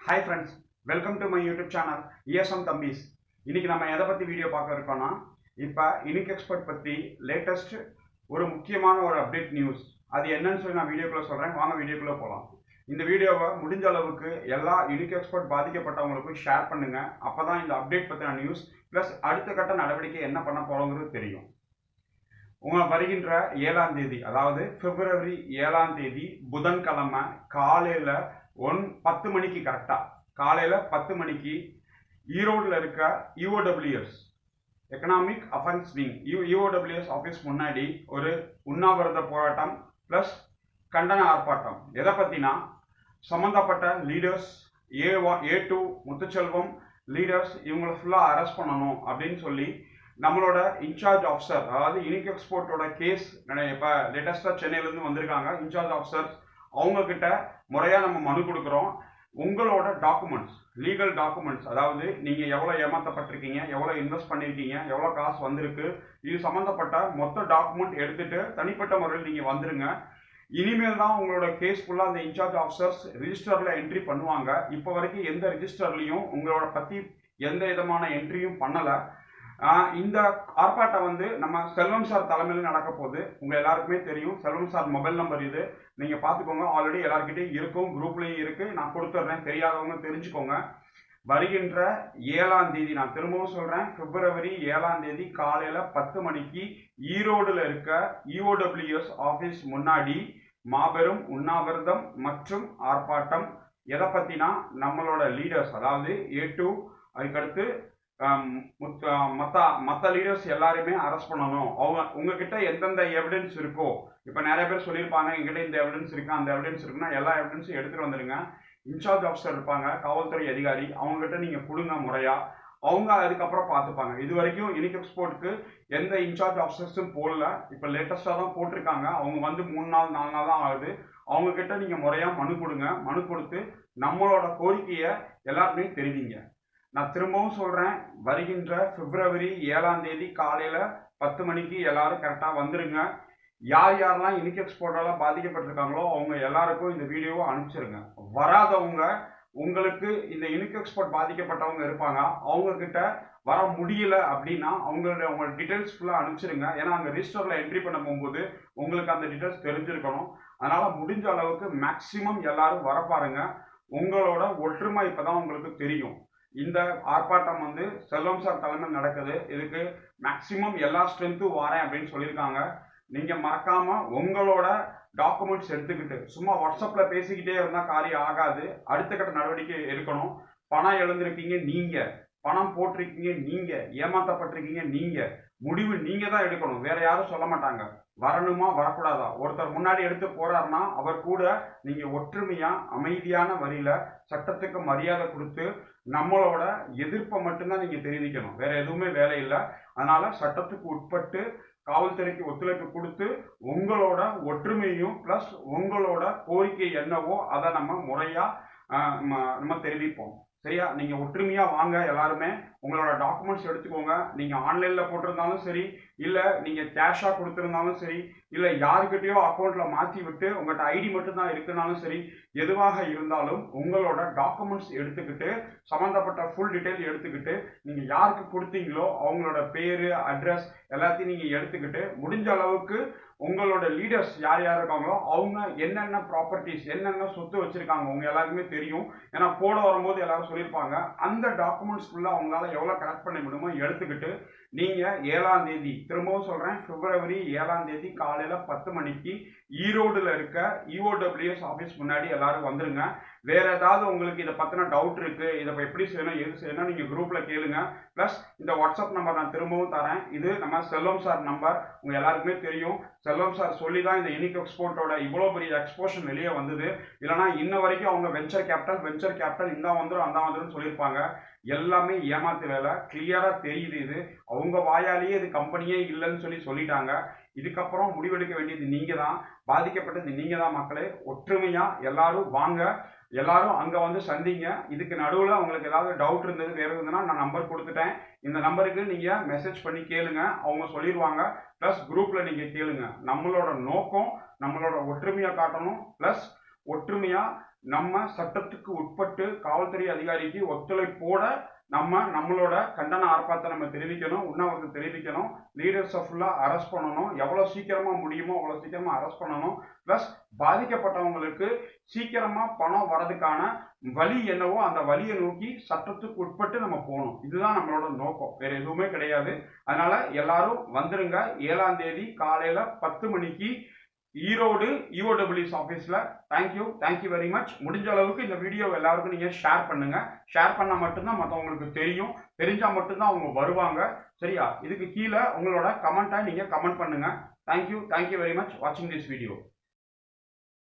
Hi friends welcome to my YouTube channel ESM Thambis இன்னைக்கு நம்ம எதை பற்றி வீடியோ பார்க்க இருக்கோம்னா இப்போ இனிக் எக்ஸ்பர்ட் பற்றி லேட்டஸ்ட் ஒரு முக்கியமான ஒரு அப்டேட் நியூஸ் அது என்னன்னு சொல்லி நான் வீடியோக்குள்ளே சொல்கிறேன் வாங்க வீடியோக்குள்ளே போகலாம் இந்த வீடியோவை முடிஞ்ச அளவுக்கு எல்லா யூனிக் எக்ஸ்பர்ட் பாதிக்கப்பட்டவங்களுக்கும் ஷேர் பண்ணுங்கள் அப்போ தான் இந்த அப்டேட் பற்றின நியூஸ் ப்ளஸ் அடுத்த கட்ட நடவடிக்கை என்ன பண்ண போகிறோங்கிறது தெரியும். உங்கள் வருகின்ற ஏழாம் தேதி அதாவது பிப்ரவரி ஏழாம் தேதி புதன்கிழமை காலையில் ஒன் பத்து மணிக்கு கரெக்டாக காலையில் பத்து மணிக்கு ஈரோடில் இருக்க UOWS economic offence wing U UOWS office முன்னாடி ஒரு உண்ணாவிரத போராட்டம் ப்ளஸ் கண்டன ஆர்ப்பாட்டம். எதை பற்றினா சம்மந்தப்பட்ட லீடர்ஸ் ஏ வா ஏ டூ முத்துச்செல்வம் லீடர்ஸ் இவங்களை ஃபுல்லாக அரெஸ்ட் பண்ணணும் அப்படின்னு சொல்லி நம்மளோட இன்சார்ஜ் ஆஃபீஸர் அதாவது யூனிக் எக்ஸ்போர்ட்டோட கேஸ் இப்போ லேட்டஸ்ட்டாக சென்னையிலேருந்து வந்திருக்காங்க. இன்சார்ஜ் ஆஃபீஸர் அவங்கக்கிட்ட முறையாக நம்ம மனு கொடுக்குறோம். உங்களோட டாக்குமெண்ட்ஸ் லீகல் டாக்குமெண்ட்ஸ் அதாவது நீங்கள் எவ்வளோ ஏமாற்றப்பட்டிருக்கீங்க எவ்வளோ இன்வெஸ்ட் பண்ணியிருக்கீங்க எவ்வளோ காசு வந்திருக்கு இது சம்மந்தப்பட்ட மொத்த டாக்குமெண்ட் எடுத்துகிட்டு தனிப்பட்ட முறையில் நீங்கள் வந்துருங்க. இனிமேல் தான் உங்களோட கேஸ் ஃபுல்லாக அந்த இன்சார்ஜ் ஆஃபீஸர்ஸ் ரிஜிஸ்டரில் என்ட்ரி பண்ணுவாங்க. இப்போ வரைக்கும் எந்த ரிஜிஸ்டர்லையும் உங்களோட பற்றி எந்த விதமான என்ட்ரியும் பண்ணலை. இந்த ஆர்ப்பாட்டம் வந்து நம்ம செல்வம் சார் தலைமையில் நடக்க போகுது. உங்க எல்லாருக்குமே தெரியும். செல்வம் சார் மொபைல் நம்பர் இது. நீங்க பாத்துக்கோங்க ஆல்ரெடி எல்லாருக்கிட்டையும் இருக்கும். குரூப்லயும் இருக்கு. நான் கொடுத்துட்றேன். தெரியாதவங்க தெரிஞ்சுக்கோங்க. வருகின்ற ஏழாம் தேதி நான் திரும்பவும் சொல்றேன். பிப்ரவரி ஏழாம் தேதி காலையில பத்து மணிக்கு ஈரோடுல இருக்க இஓடபிள்யூஎஸ் ஆபீஸ் முன்னாடி மாபெரும் உண்ணாவிரதம் மற்றும் ஆர்ப்பாட்டம். எதை பத்தினா? நம்மளோட லீடர்ஸ் அதாவது ஏ டூ அதுக்கடுத்து மற்ற மற்ற லீடர்ஸ் எல்லாருமே அரெஸ்ட் பண்ணணும். அவங்க உங்ககிட்ட எந்தெந்த எவிடன்ஸ் இருக்கோ இப்போ நிறைய பேர் சொல்லியிருப்பாங்க எங்கிட்ட இந்த எவிடன்ஸ் இருக்கு அந்த எவிடன்ஸ் இருக்குன்னா எல்லா எவிடன்ஸும் எடுத்துட்டு வந்துருங்க. இன்சார்ஜ் ஆஃபீஸர் இருப்பாங்க காவல்துறை அதிகாரி அவங்ககிட்ட நீங்கள் கொடுங்க முறையா. அவங்க அதுக்கப்புறம் பார்த்துப்பாங்க. இது வரைக்கும் இனிக் எக்ஸ்போர்ட்டுக்கு எந்த இன்சார்ஜ் ஆஃபீஸர்ஸும் போடல. இப்போ லேட்டஸ்ட்டாக தான் போட்டிருக்காங்க. அவங்க வந்து மூணு நாள் நாலு நாள் தான் ஆகுது. அவங்க கிட்ட நீங்கள் முறையாக மனு கொடுங்க. மனு கொடுத்து நம்மளோட கோரிக்கையை எல்லாருமே தெரிவிங்க. நான் திரும்பவும் சொல்றேன் வருகின்ற பிப்ரவரி ஏழாம் தேதி காலையில பத்து மணிக்கு எல்லாரும் கரெக்டாக வந்துருங்க. யார் யாரெல்லாம் யூனிக் எக்ஸ்போர்ட்டால பாதிக்கப்பட்டிருக்காங்களோ அவங்க எல்லாருக்கும் இந்த வீடியோவை அனுப்பிச்சிருங்க. வராதவங்க உங்களுக்கு இந்த யூனிக் எக்ஸ்போர்ட் பாதிக்கப்பட்டவங்க இருப்பாங்க. அவங்க கிட்ட வர முடியல அப்படின்னா அவங்களுடைய அவங்க டீட்டெயில்ஸ் ஃபுல்லாக அனுப்பிச்சிருங்க. ஏன்னா அங்கே ரிஜிஸ்டரில் என்ட்ரி பண்ண போகும்போது உங்களுக்கு அந்த டீட்டெயில்ஸ் தெரிஞ்சிருக்கணும். அதனால் முடிஞ்ச அளவுக்கு மேக்சிமம் எல்லாரும் வர பாருங்க. உங்களோட ஒற்றுமை இப்பதான் உங்களுக்கு தெரியும். இந்த ஆர்ப்பாட்டம் வந்து செல்வம் சார் தலைமையில் நடக்குது. இதுக்கு மேக்சிமம் எல்லா ஸ்ட்ரென்த்தும் வரேன் அப்படின்னு சொல்லியிருக்காங்க. நீங்கள் மறக்காம உங்களோட டாக்குமெண்ட்ஸ் எடுத்துக்கிட்டு சும்மா வாட்ஸ்அப்பில் பேசிக்கிட்டே இருந்தால் காரியம் ஆகாது. அடுத்த கட்ட நடவடிக்கை எடுக்கணும். பணம் எழுந்திருக்கீங்க நீங்கள் பணம் போட்டிருக்கீங்க நீங்க. ஏமாத்தப்பட்டிருக்கீங்க நீங்க. முடிவு நீங்க தான் எடுக்கணும். வேற யாரும் சொல்ல மாட்டாங்க. வரணுமா வரக்கூடாதா? ஒருத்தர் முன்னாடி எடுத்து போறாருன்னா அவர் கூட நீங்க ஒற்றுமையா அமைதியான வழியில சட்டத்துக்கு மரியாதை கொடுத்து நம்மளோட எதிர்ப்பை மட்டும்தான் நீங்க தெரிவிக்கணும். வேற எதுவுமே வேலை இல்லை. அதனால சட்டத்துக்கு உட்பட்டு காவல்துறைக்கு ஒத்துழைப்பு கொடுத்து உங்களோட ஒற்றுமையும் பிளஸ் உங்களோட கோரிக்கை என்னவோ அதை நம்ம முறையா நம்ம தெரிவிப்போம். சரியா? நீங்க ஒற்றுமையா வாங்க எல்லாருமே. உங்களோட டாக்குமெண்ட்ஸ் எடுத்துக்கோங்க. நீங்க ஆன்லைன்ல போட்டிருந்தாலும் சரி இல்ல நீங்க கேஷா கொடுத்திருந்தாலும் சரி இல்ல யாருக்கிட்டயோ அக்கௌண்ட்ல மாத்தி விட்டு உங்கள்கிட்ட ஐடி மட்டும் தான் இருக்குனாலும் சரி எதுவாக இருந்தாலும் உங்களோட டாக்குமெண்ட்ஸ் எடுத்துக்கிட்டு சம்மந்தப்பட்ட ஃபுல் டீட்டெயில் எடுத்துக்கிட்டு நீங்க யாருக்கு கொடுத்தீங்களோ அவங்களோட பேரு அட்ரஸ் எல்லாத்தையும் நீங்க எடுத்துக்கிட்டு முடிஞ்ச அளவுக்கு உங்களோட லீடர்ஸ் யார் யார் இருக்காங்களோ அவங்க என்னென்ன ப்ராப்பர்ட்டிஸ் என்னென்ன சொத்து வச்சிருக்காங்க அவங்க எல்லாருக்குமே தெரியும். ஏன்னா போட வரும்போது எல்லாரும் சொல்லியிருப்பாங்க அந்த டாக்குமெண்ட்ஸ்குள்ள அவங்களால எவ்வளவு கனெக்ட் பண்ண முடியுமோ எடுத்துக்கிட்டு நீங்க ஏழாம் தேதி திரும்பவும் சொல்றேன் பிப்ரவரி ஏழாம் தேதி காலையில பத்து மணிக்கு ஈரோடுல இருக்க இஓடபிள்யூஎஸ் ஆபீஸ் முன்னாடி எல்லாரும் வந்துருங்க. வேற ஏதாவது உங்களுக்கு இதை பத்தின டவுட் இருக்கு இதை எப்படி செய்யணும் எது செய்யணும் நீங்க குரூப்ல கேளுங்க. பிளஸ் இந்த வாட்ஸ்அப் நம்பர் நான் திரும்பவும் தரேன். இது நம்ம செல்வம் சார் நம்பர் உங்க எல்லாருக்குமே தெரியும். செல்வம் சார் சொல்லி தான் இந்த யூனிக் எக்ஸ்போர்ட்டோட இவ்வளோ பெரிய எக்ஸ்போஷன் வெளியே வந்தது. இல்லைனா இன்ன வரைக்கும் அவங்க வெஞ்சர் கேபிட்டல் வெஞ்சர் கேபிட்டல் இந்த வந்துடும் அந்த வந்துடும் சொல்லியிருப்பாங்க. எல்லாமே ஏமாத்து வேலை. கிளியரா தெரியுது இது. அவங்க வாயாலேயே இது கம்பெனியே இல்லைன்னு சொல்லி சொல்லிட்டாங்க. இதுக்கப்புறம் முடிவெடுக்க வேண்டியது நீங்க தான் பாதிக்கப்பட்டது நீங்க தான் மக்களே. ஒற்றுமையா எல்லாரும் வாங்க. எல்லாரும் அங்க வந்து சந்திங்க. இதுக்கு நடுவில் உங்களுக்கு ஏதாவது டவுட் இருந்தது வேறு இருந்ததுன்னா நான் நம்பர் கொடுத்துட்டேன். இந்த நம்பருக்கு நீங்க மெசேஜ் பண்ணி கேளுங்க. அவங்க சொல்லிடுவாங்க ப்ளஸ் குரூப்ல நீங்க கேளுங்க. நம்மளோட நோக்கம் நம்மளோட ஒற்றுமையாக காட்டணும். ப்ளஸ் ஒற்றுமையா நம்ம சட்டத்துக்கு உட்பட்டு காவல்துறை அதிகாரிக்கு ஒத்துழைப்போட நம்ம நம்மளோட கண்டன ஆர்ப்பாட்டத்தை நம்ம தெரிவிக்கணும் உண்ணாவிரதம் தெரிவிக்கணும் லீடர்ஸை ஃபுல்லாக அரெஸ்ட் பண்ணணும் எவ்வளோ சீக்கிரமாக முடியுமோ அவ்வளோ சீக்கிரமாக அரெஸ்ட் பண்ணணும் ப்ளஸ் பாதிக்கப்பட்டவங்களுக்கு சீக்கிரமாக பணம் வரதுக்கான வழி என்னவோ அந்த வழியை நோக்கி சட்டத்துக்கு உட்பட்டு நம்ம போகணும். இதுதான் நம்மளோட நோக்கம். வேறு எதுவுமே கிடையாது. அதனால் எல்லாரும் வந்துருங்க. ஏழாம் தேதி காலையில் பத்து மணிக்கு ஈரோடு இஓடபிள்யூஸ் ஆஃபீஸில் தேங்க்யூ தேங்க்யூ வெரி மச் முடிஞ்ச அளவுக்கு இந்த வீடியோ எல்லாருக்கும் நீங்கள் ஷேர் பண்ணுங்கள் ஷேர் பண்ணால் மட்டும்தான் மற்றவங்களுக்கு தெரியும். தெரிஞ்சால் மட்டும்தான் அவங்க வருவாங்க. சரியா? இதுக்கு கீழே உங்களோட கமெண்ட்டை நீங்கள் கமெண்ட் பண்ணுங்க. Thank you thank you very much வாட்சிங் திஸ் வீடியோ